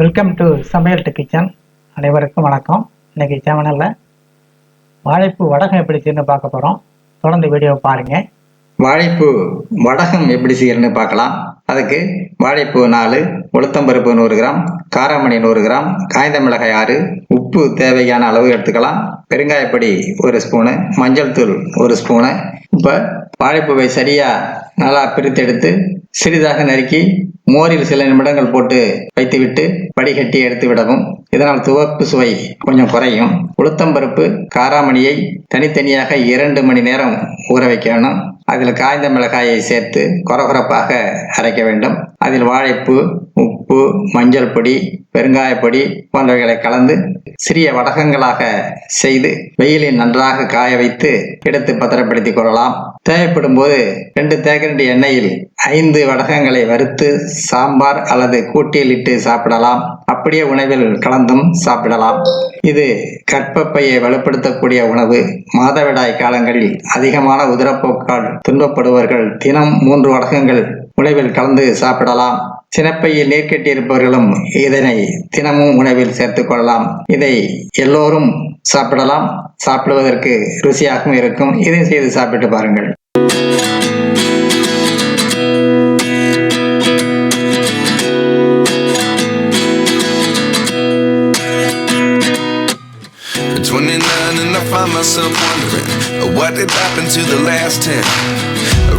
Welcome to Samayal to kitchen அனைவருக்கும் வணக்கம். இன்னைக்கு சேனலில் வாழைப்பூ வடகம் எப்படி செய்யணும்னு பார்க்க போகிறோம் தொடர்ந்து வீடியோவை பாருங்கள் வாழைப்பூ வடகம் எப்படி செய்யணும்னு பார்க்கலாம். அதுக்கு வாழைப்பூ நாலு உளுத்தம்பருப்பு நூறு கிராம் காராமணி நூறு கிராம் காய்ந்த மிளகாய் ஆறு உப்பு தேவையான அளவு எடுத்துக்கலாம். பெருங்காயப்பொடி ஒரு ஸ்பூனு மஞ்சள் தூள் ஒரு ஸ்பூனு இப்போ வாழைப்பூவை சரியாக நல்லா பிரித்தெடுத்து சிறிதாக நறுக்கி மோரில் சில நிமிடங்கள் போட்டு வைத்துவிட்டு வடிகட்டி எடுத்து விடவும். இதனால் துவப்பு சுவை கொஞ்சம் குறையும். உளுத்தம்பருப்பு காராமணியை தனித்தனியாக இரண்டு மணி நேரம் ஊற வைக்கணும். அதில் காய்ந்த மிளகாயை சேர்த்து கொரகொரப்பாக அரைக்க வேண்டும். அதில் வாழைப்பூ உப்பு மஞ்சள் பொடி பெருங்காயப்பொடி போன்றவைகளை கலந்து சிறிய வடகங்களாக செய்து வெயிலில் நன்றாக காய வைத்து எடுத்து பத்திரப்படுத்திக் கொள்ளலாம். தேவைப்படும் போது ரெண்டு தேக்கரண்டி எண்ணெயில் ஐந்து வடகங்களை வறுத்து சாம்பார் அல்லது கூட்டியில் இட்டு சாப்பிடலாம். அப்படியே உணவில் கலந்தும் சாப்பிடலாம். இது கற்பப்பையை வலுப்படுத்தக்கூடிய உணவு. மாதவிடாய் காலங்களில் அதிகமான உதிரப்போக்கால் துன்பப்படுவர்கள் தினம் மூன்று வடகங்கள் உணவில் கலந்து சாப்பிடலாம். சினப்பையில் நீர் கட்டியிருப்பவர்களும் இதனை தினமும் உணவில் சேர்த்துக் கொள்ளலாம். இதை எல்லோரும் சாப்பிடலாம். சாப்பிடுவதற்கு ருசியாகவும் இருக்கும். இதை செய்து சாப்பிட்டு பாருங்கள். 29 and I find myself wondering uh, what did happen to the last 10.